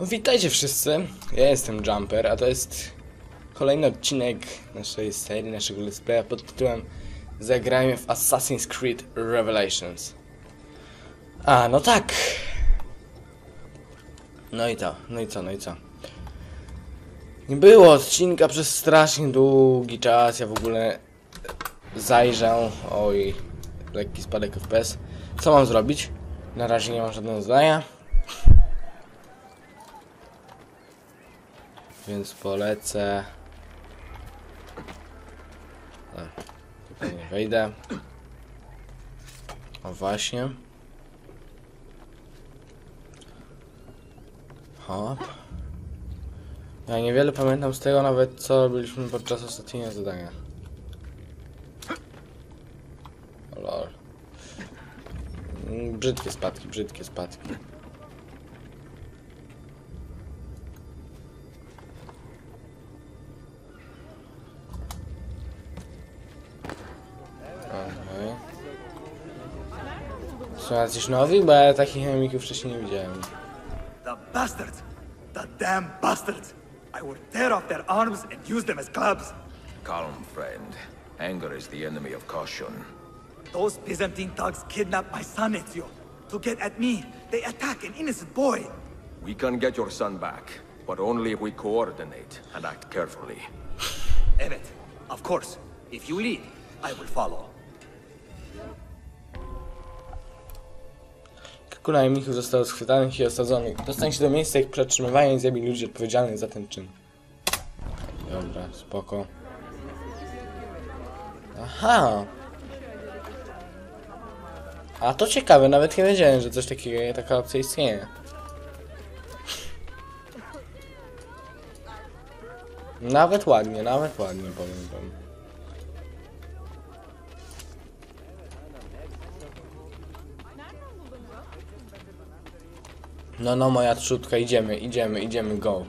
Witajcie wszyscy, ja jestem Jumper, a to jest kolejny odcinek naszej serii, naszego let's playa pod tytułem Zagrajmy w Assassin's Creed Revelations. A, no tak. No i to, no i co, no i co. Nie było odcinka przez strasznie długi czas, ja w ogóle zajrzę, oj, lekki spadek FPS. Co mam zrobić? Na razie nie mam żadnego zdania. Więc polecę. A, tutaj nie wejdę. O właśnie. Hop. Ja niewiele pamiętam z tego nawet co robiliśmy podczas ostatniego zadania. Lol. Brzydkie spadki, brzydkie spadki. Są jacyś nowi? Bo ja takich chemików wcześniej nie widziałem. The bastards! The damn bastards! I will tear off their arms and use them as clubs. Calm, friend. Anger is the enemy of caution. Those Byzantine thugs kidnapped my son Ezio. To get at me, they attack an innocent boy. We can get your son back, but only if we coordinate and act carefully. Evet, of course. If you lead, I will follow. Kilku najemników zostało schwytanych i osadzonych. Dostań się do miejsca ich przetrzymywania i zabij ludzi odpowiedzialnych za ten czyn. Dobra, spoko. Aha! A to ciekawe, nawet nie wiedziałem, że coś takiego, taka opcja istnieje. Nawet ładnie, nawet ładnie powiem wam. No, no, moja trzutka, idziemy, idziemy, idziemy, go.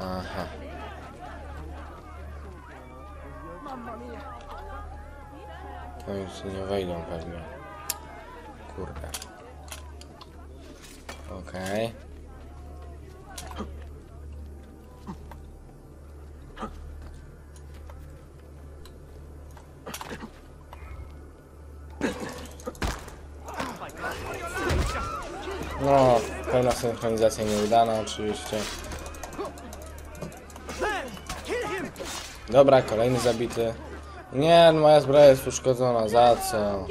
Aha. To już nie wejdą pewnie. Kurde. Okej. No, synchronizacja nieudana oczywiście. Dobra, kolejny zabity. Nie, moja zbroja jest uszkodzona, za co?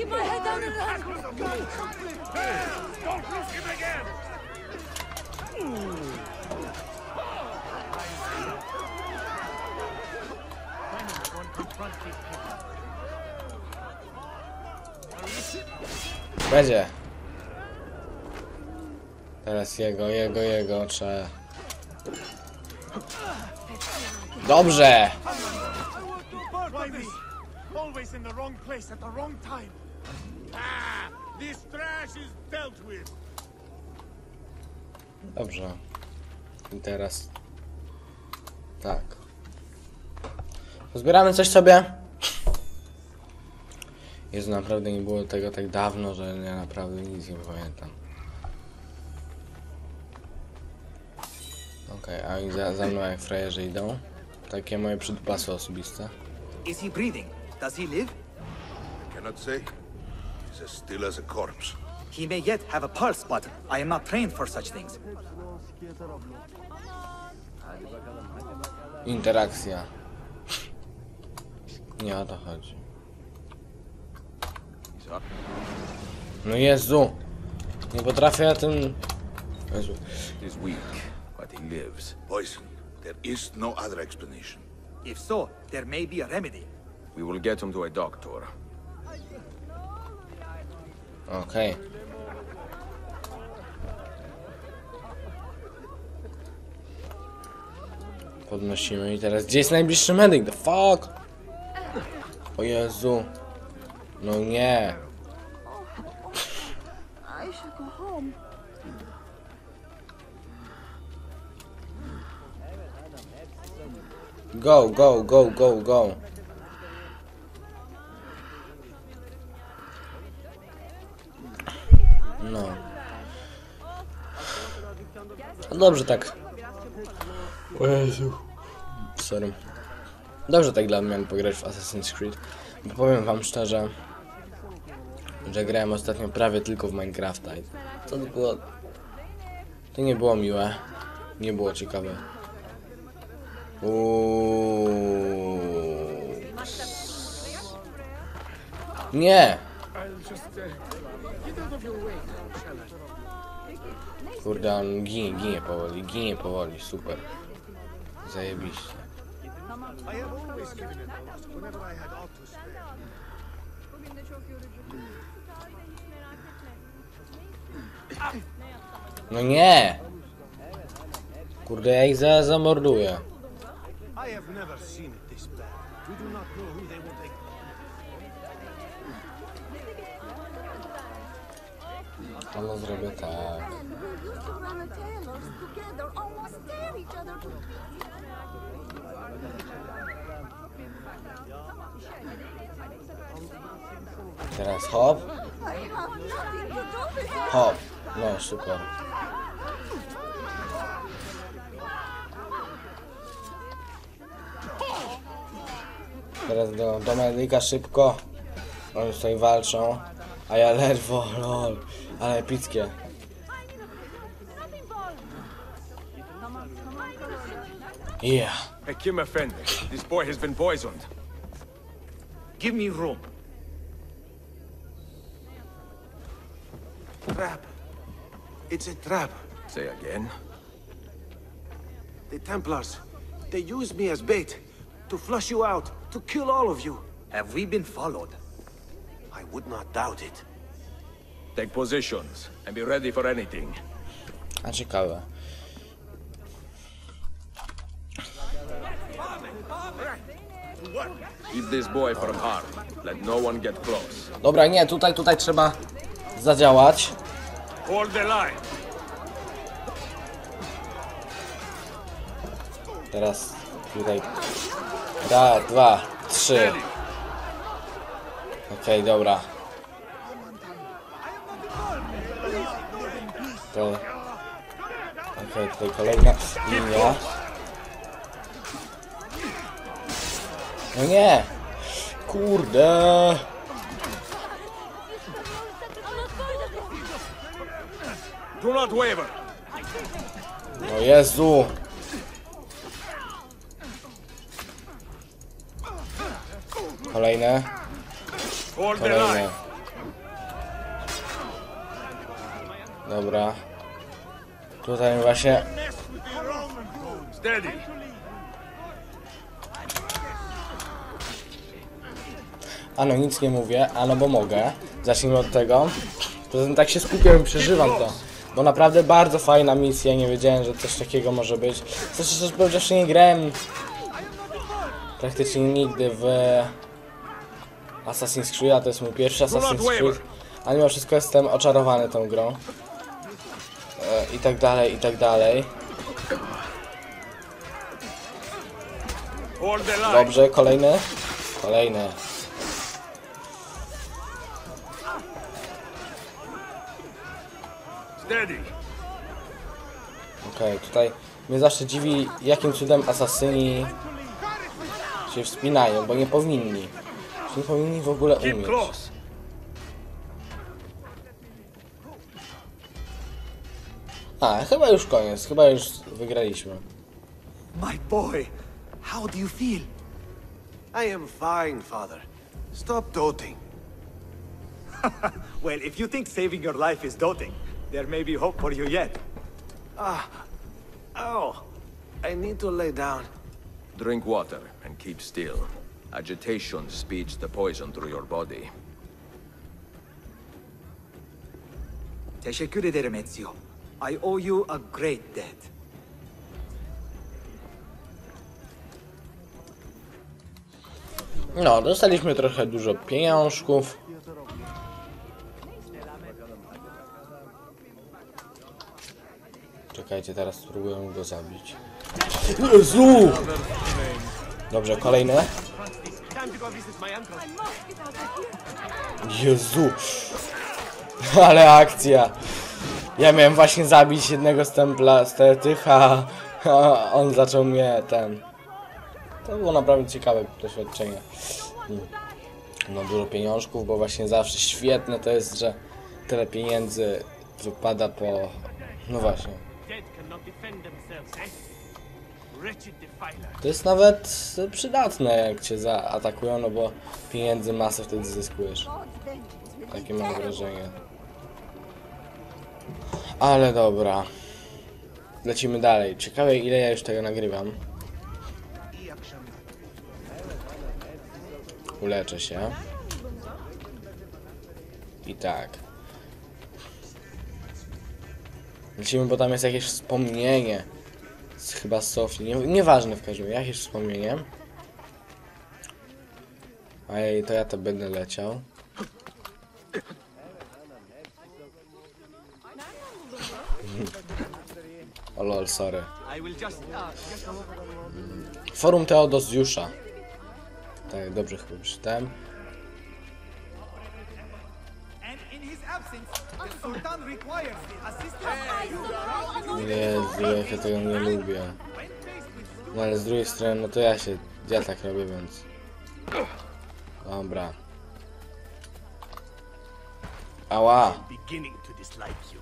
Będzie. Teraz jego, jego, jego, trzeba... Dobrze! Always, always in the wrong place at the wrong time. Ah, this trash is dealt with. Dobrze. I teraz... Tak. Pozbieramy coś sobie? Jezu, naprawdę nie było tego tak dawno, że ja naprawdę nic nie pamiętam. Okej, a i za, za mną jak frajerzy idą. Takie moje przydupasy osobiste. Is he breathing? Does he live? Cannot say. He's as still as a corpse. He may yet have a pulse, but I am not trained for such things. Interakcja. Nie o to chodzi. No Jezu! Nie potrafię ja tym... Jezu. He is weak, but he lives. Poison. There is no other explanation. If so, there may be a remedy. We will get him to a doctor. Okej. Podnosimy i teraz gdzie jest najbliższy medyk? The fuck? O Jezu. No nie. Go, go, go, go, go. No. Dobrze tak. O Jezu. Sorry. Dobrze tak dla mnie pograć w Assassin's Creed. Bo powiem wam szczerze, że grałem ostatnio prawie tylko w Minecrafta i to było... To nie było miłe. Nie było ciekawe. Uuuu. Nie! Kurde, on ginie, ginie powoli, ginie powoli, super. Zajebiście. No nie! Kurde, ja ich zaraz zamorduję. I have never seen it this bad. We do not know who they will take. Ale zrobię tak. And we used to run a tailors together, almost tear each other to Teraz hop, I have nothing to do with it. hop. No, super. Teraz do, do medyka szybko. Oni tutaj walczą. A ja ledwo, lol. Ale epickie. Yeah. Hey, Kim Effendi, this boy has been poisoned. Give me room. Trap. It's a trap. Say again. The Templars. They used me as bait. To flush you out. To kill all of you. Have we been followed? I would not doubt it. Take positions and be ready for anything. A ciekawe. Keep this boy from harm. Let no one get close. Dobra, nie, tutaj, tutaj trzeba zadziałać. Hold the line. Teraz tutaj. Raz, dwa, trzy. Okej, dobra. To... Okej, tutaj kolejna linia. No nie! Kurde! Do not waver. No Jezu! Kolejne. Kolejne. Dobra. Tutaj właśnie. A no nic nie mówię, a no bo mogę. Zacznijmy od tego. Poza tym tak się skupiam i przeżywam to. Bo naprawdę bardzo fajna misja, nie wiedziałem, że coś takiego może być. Zresztą szczerze powiedziawszy nie grałem praktycznie nigdy w Assassin's Creed, a to jest mój pierwszy Assassin's Creed. A mimo wszystko jestem oczarowany tą grą. E, I tak dalej, i tak dalej. Dobrze. Kolejny. Steady. Okej, tutaj mnie zawsze dziwi, jakim cudem asasyni się wspinają, bo nie powinni. Nie powinni w ogóle umieć. A, chyba już koniec, chyba już wygraliśmy. My boy, how do you feel? I am fine, father. Stop doting. Well, if you think saving your life is doting, there may be hope for you yet. Ah, Oh, I need to lay down. Drink water and keep still. Agitation speeds the poison through your body. Teşekkür ederim Ezio. I owe you a great debt. No, dostaliśmy trochę dużo pieniążków. Czekajcie, teraz spróbuję go zabić. Jezu! Dobrze, kolejne. Time to go visit my uncle. I must get out of here. Jezu. Ale akcja. Ja miałem właśnie zabić jednego z templa, z tych, a, a on zaczął mnie ten. To było naprawdę ciekawe doświadczenie. Mm. No dużo pieniążków, bo właśnie zawsze świetne to jest, że tyle pieniędzy wypada po... No właśnie. To jest nawet przydatne jak cię zaatakują, no bo pieniędzy masę wtedy zyskujesz. Takie mam wrażenie. Ale dobra. Lecimy dalej. Ciekawe ile ja już tego nagrywam. Uleczę się. I tak. Lecimy, bo tam jest jakieś wspomnienie. Z, chyba z Sofii. Nie, nieważne w każdym razie, jakieś wspomnienie. Ej, to ja to będę leciał. O lol, sorry. Forum Teodozjusza. Tak, dobrze chyba przeczytałem. And in his absence, the Sultan requires the assistance Jezu, jak ja tego nie lubię. No ale z drugiej strony, no to ja się, ja tak robię, więc... Dobra. Ała! beginning to dislike you.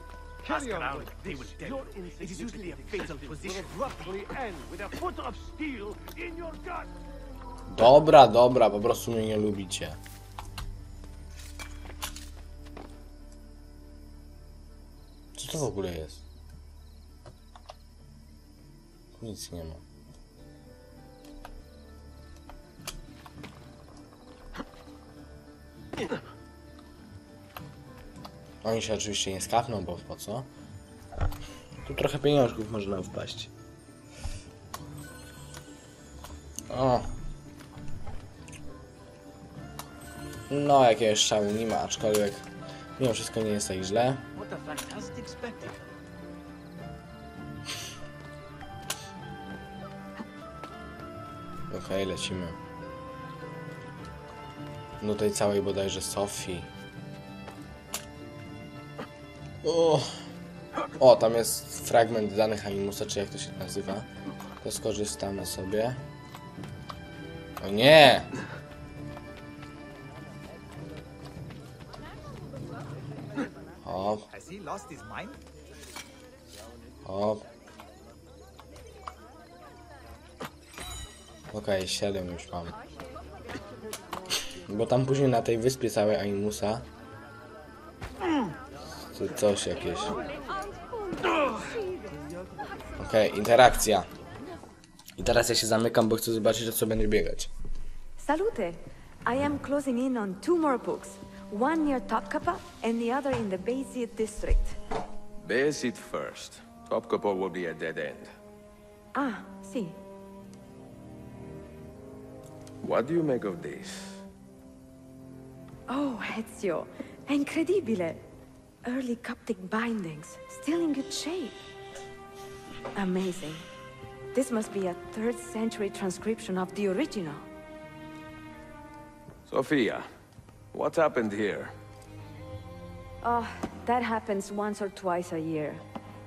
Ask around, they will tell you. It is usually a fatal position. abruptly end with a foot of steel in your gut. Dobra, dobra, po prostu mnie nie lubicie. Co to w ogóle jest? Nic nie ma. Oni się oczywiście nie skapną, bo po co? Tu trochę pieniążków można wpaść. O, No, jakiegoś szału nie ma, aczkolwiek mimo wszystko nie jest tak źle. What a fantastic spectacle. Okej, lecimy. Do tej całej bodajże Sofii. O, o, tam jest fragment danych Animusa, czy jak to się nazywa. To skorzystamy sobie. O nie! Hop. Okej, 7 już mam. Bo tam później na tej wyspie całej Animusa to coś jakieś. Okej, interakcja. I teraz ja się zamykam, bo chcę zobaczyć, o co będę biegać. Salute! I am closing in on two more books. One near Topkapa and the other in the Bayezid district. Base it first. Topkapo will be a dead end. Ah, see. What do you make of this? Oh, Ezio. Incredibile. Early Coptic bindings, still in good shape. Amazing. This must be a 3rd century transcription of the original. Sophia, what happened here? Oh, that happens once or twice a year.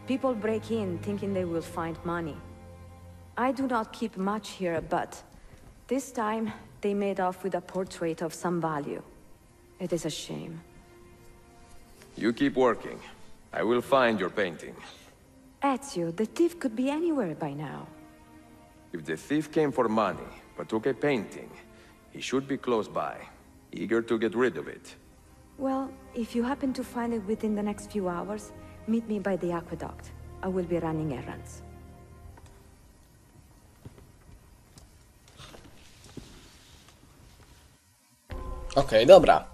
People break in thinking they will find money. I do not keep much here, but this time they made off with a portrait of some value. It is a shame. You keep working. I will find your painting. Ezio, the thief could be anywhere by now. If the thief came for money, but took a painting, he should be close by, eager to get rid of it. Well, if you happen to find it within the next few hours, meet me by the aqueduct. I will be running errands. Okej, dobra.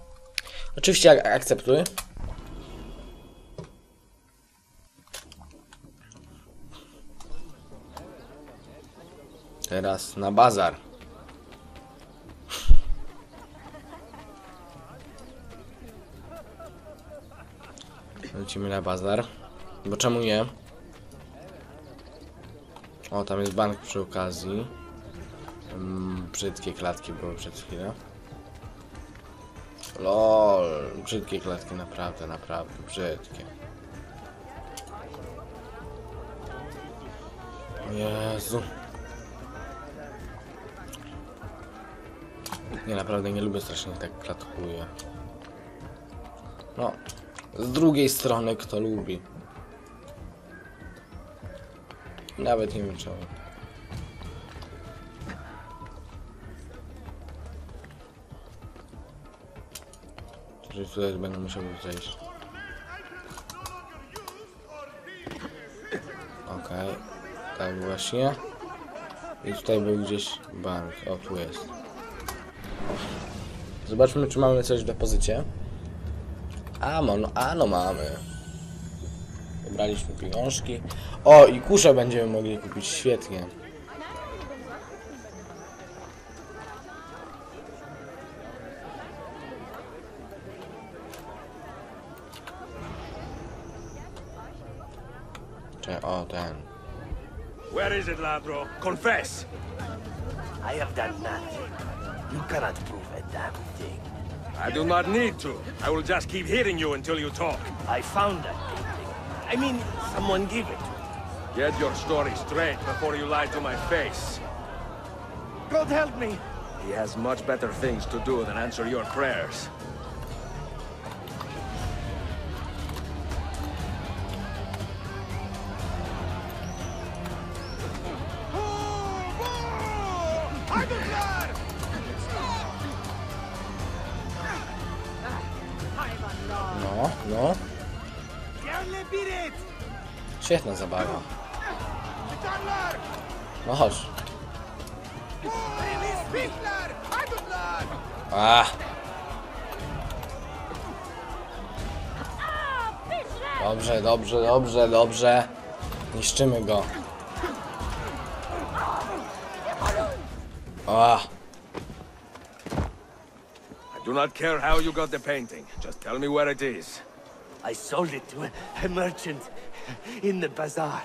Oczywiście ak- akceptuję. Teraz na bazar. Lecimy na bazar. Bo czemu nie? O, tam jest bank przy okazji. Mm. brzydkie klatki były przed chwilą. LOL, brzydkie klatki, naprawdę, naprawdę, brzydkie. Jezu. Nie, naprawdę nie lubię strasznie tak klatkuje. No, z drugiej strony kto lubi. Nawet nie wiem czemu. Czyli tutaj będę musiał zejść. Okej, tak właśnie. I tutaj był gdzieś bank. O, tu jest. Zobaczmy, czy mamy coś w depozycie. A, no, no, a no mamy. Wybraliśmy pieniążki. O, i kuszę będziemy mogli kupić. Świetnie. Cze- O, ten. Where is it, Ladro? Confess! I have done nothing. You cannot prove a damn thing. I do not need to. I will just keep hitting you until you talk. I found that painting. I mean, someone gave it to me. Get your story straight before you lie to my face. God help me! He has much better things to do than answer your prayers. Świetna zabawa. No chodź. A. Dobrze, dobrze, dobrze, dobrze. Niszczymy go. A. I do not care how you got the painting. Just tell me where it is. I sold it to a, a merchant in the bazaar.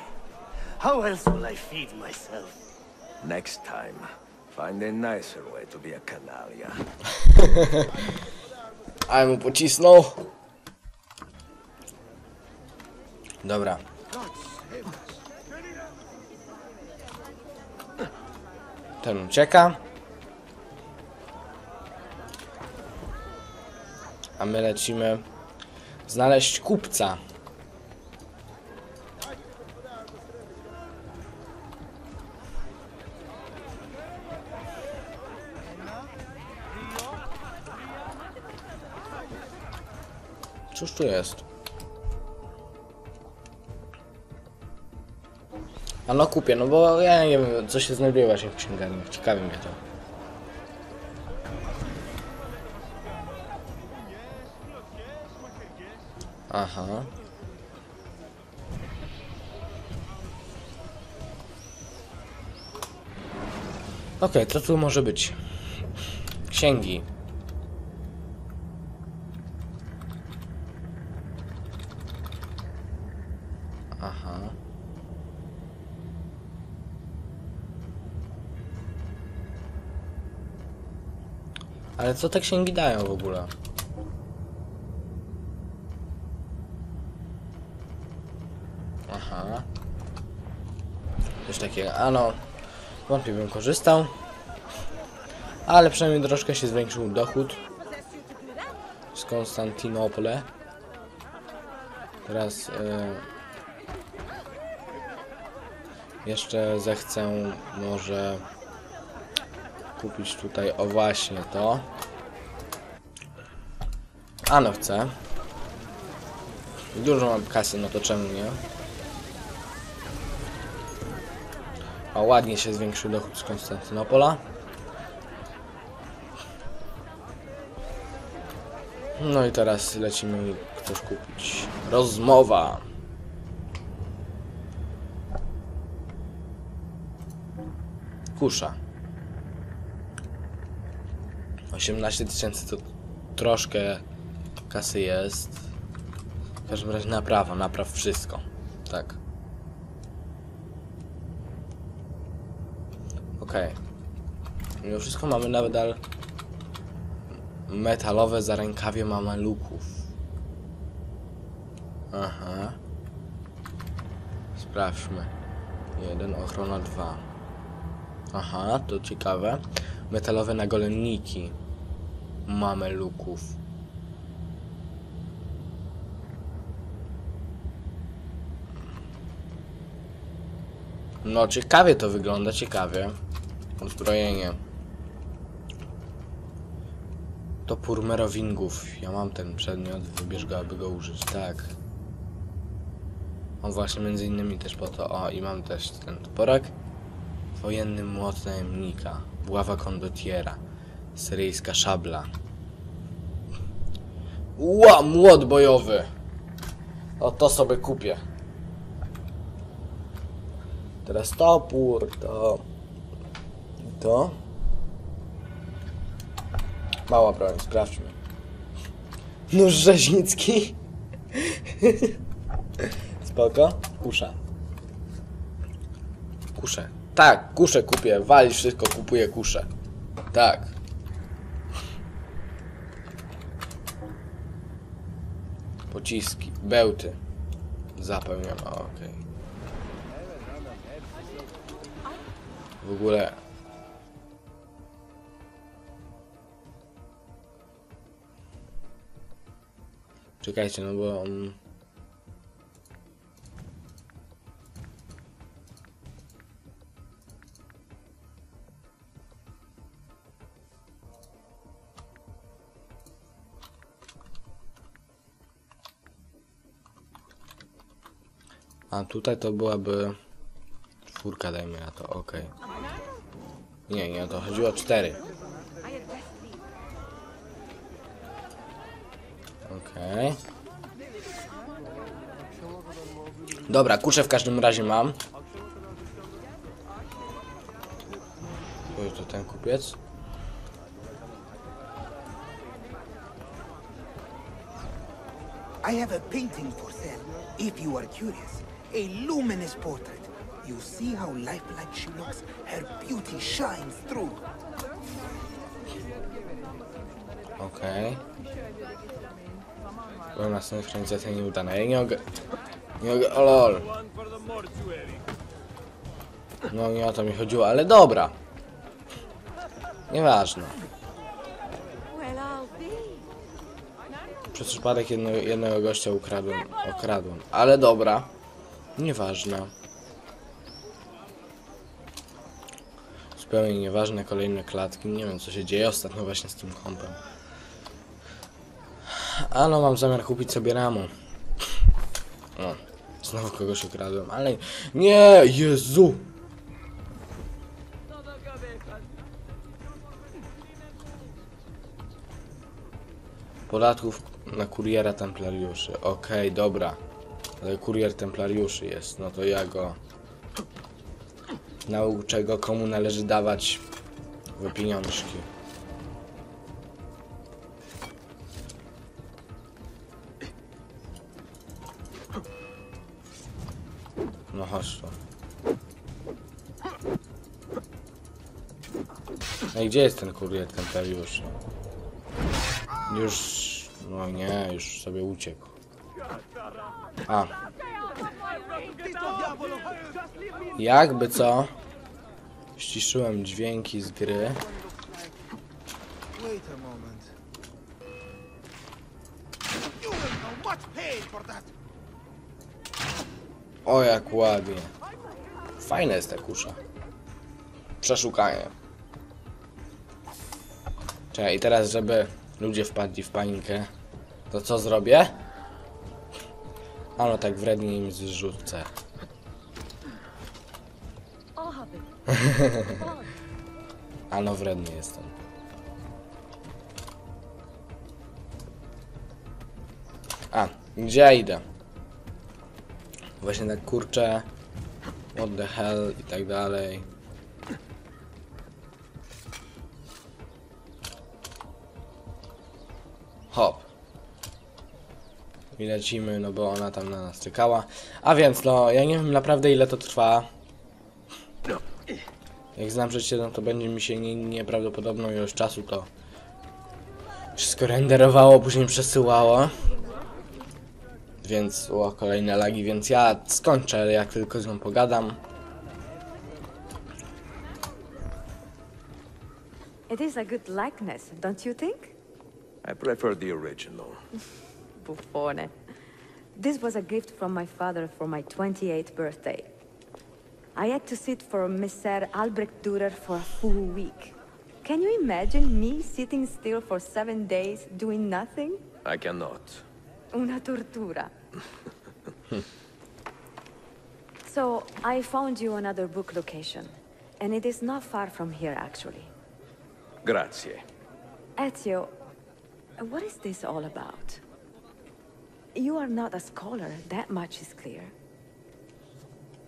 How else will I feed myself? Next time, find a nicer way to be a canalia. Ale mu pocisnął. Dobra. Ten ucieka. A my lecimy znaleźć kupca. Cóż tu jest? A no kupię, no bo ja nie wiem, co się znajduje właśnie w księgarni. Ciekawi mnie to. Aha. Okej, co tu może być? Księgi. Aha. Ale co te księgi dają w ogóle? Aha. Coś takiego. A no. Wątpię bym korzystał. Ale przynajmniej troszkę się zwiększył dochód. Z Konstantynopole. Teraz e, jeszcze zechcę może kupić tutaj o właśnie to. A no chcę. Dużo mam kasy, no to czemu nie? O, ładnie się zwiększył dochód z Konstantynopola. No i teraz lecimy coś kupić. Rozmowa. Kusza. 18 tysięcy to troszkę kasy jest. W każdym razie naprawa, napraw wszystko. Tak. Okej. Mimo wszystko mamy nadal metalowe zarękawie mameluków. Aha. Sprawdźmy. Jeden, ochrona dwa. Aha, to ciekawe. Metalowe nagolenniki mameluków. No, ciekawie to wygląda, ciekawie. Uzbrojenie. Topór merowingów. Ja mam ten przedmiot, wybierz go, aby go użyć. Tak. On właśnie między innymi też po to. O, i mam też ten toporek. Wojenny młot najemnika. Buława kondotiera. Syryjska szabla. Ła, młot bojowy. O, to sobie kupię. Teraz topór, to... To. Mała broń, sprawdźmy. Nóż rzeźnicki. Spoko. Kusza. Kuszę. Tak, kuszę kupię. Walisz wszystko, kupuję kuszę. Tak. Pociski, bełty. Zapełniam, okej. W ogóle... Czekajcie, no bo on... A tutaj to byłaby czwórka, dajmy na to, okej. Nie, nie o to chodziło, cztery. Okej. Dobra, kuszę w każdym razie mam. To ten kupiec. I have a painting for sale, if you are curious. A luminous portrait. You see how lifelike she looks? Her beauty shines through. Okej. Byłem na synchronizacja nieudana. Ja nie ogę... Nie ogę... O lol. No nie o to mi chodziło, ale dobra. Nieważne. Przez przypadek jedno, jednego gościa ukradłem, okradłem. Ale dobra. Nieważne. Zupełnie nieważne, kolejne klatki. Nie wiem co się dzieje ostatnio właśnie z tym kompem. A no, mam zamiar kupić sobie ramu. Znowu kogoś ukradłem, ale... Nie! Jezu! Podatków na kuriera templariuszy. Okej, dobra. Kurier templariuszy jest, no to ja go nauczę go komu należy dawać w pieniążki. No chodź tu. No i gdzie jest ten kurier templariuszy? Już... No nie, już sobie uciekł. A. Jakby co? Ściszyłem dźwięki z gry. That. O jak ładnie. Fajna jest ta kusza. Przeszukanie. Czekaj, i teraz żeby ludzie wpadli w panikę, to co zrobię? A no tak wrednie im zrzucę. I'll have it. A no wredny jestem. A, gdzie ja idę? Właśnie tak kurczę. What the hell i tak dalej. I lecimy, no bo ona tam na nas czekała. A więc, no, ja nie wiem naprawdę ile to trwa. Jak znam życie, no to będzie mi się nie, nieprawdopodobną ilość czasu to wszystko renderowało, później przesyłało. Więc, o, kolejne lagi, więc ja skończę, jak tylko z nią pogadam. It is a good likeness, don't you think? I prefer the original. Buffone. This was a gift from my father for my 28th birthday. I had to sit for Messer Albrecht Dürer for a full week. Can you imagine me sitting still for seven days doing nothing? I cannot. Una tortura. so, I found you another book location. And it is not far from here, actually. Grazie. Ezio, what is this all about? You are not a scholar, that much is clear.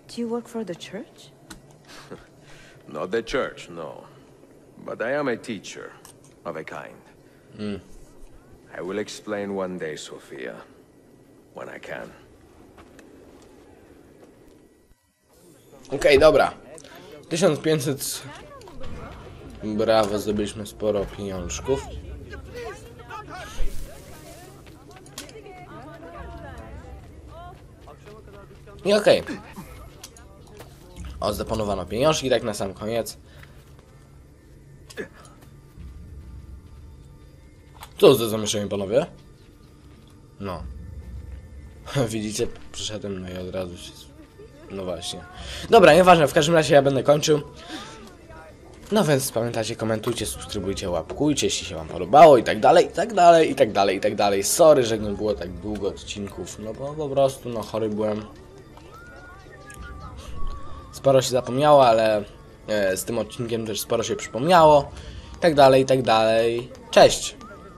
Do you work for the church? Not the church, no. But I am a teacher, of a kind. Hmm. I will explain one day, Sophia. When I can. Okej, dobra. 1500. Brawo, zdobyliśmy sporo pieniążków. I okej. O, zdeponowano pieniążki, tak na sam koniec. Co za zamieszanie, panowie? No. Widzicie, przyszedłem, no i od razu się... No właśnie. Dobra, nieważne, w każdym razie ja będę kończył. No więc pamiętajcie, komentujcie, subskrybujcie, łapkujcie, jeśli się wam podobało i tak dalej, i tak dalej, i tak dalej, i tak dalej. Sorry, że nie było tak długo odcinków, no bo po prostu, no chory byłem. Sporo się zapomniało, ale e, z tym odcinkiem też sporo się przypomniało. I tak dalej, i tak dalej. Cześć!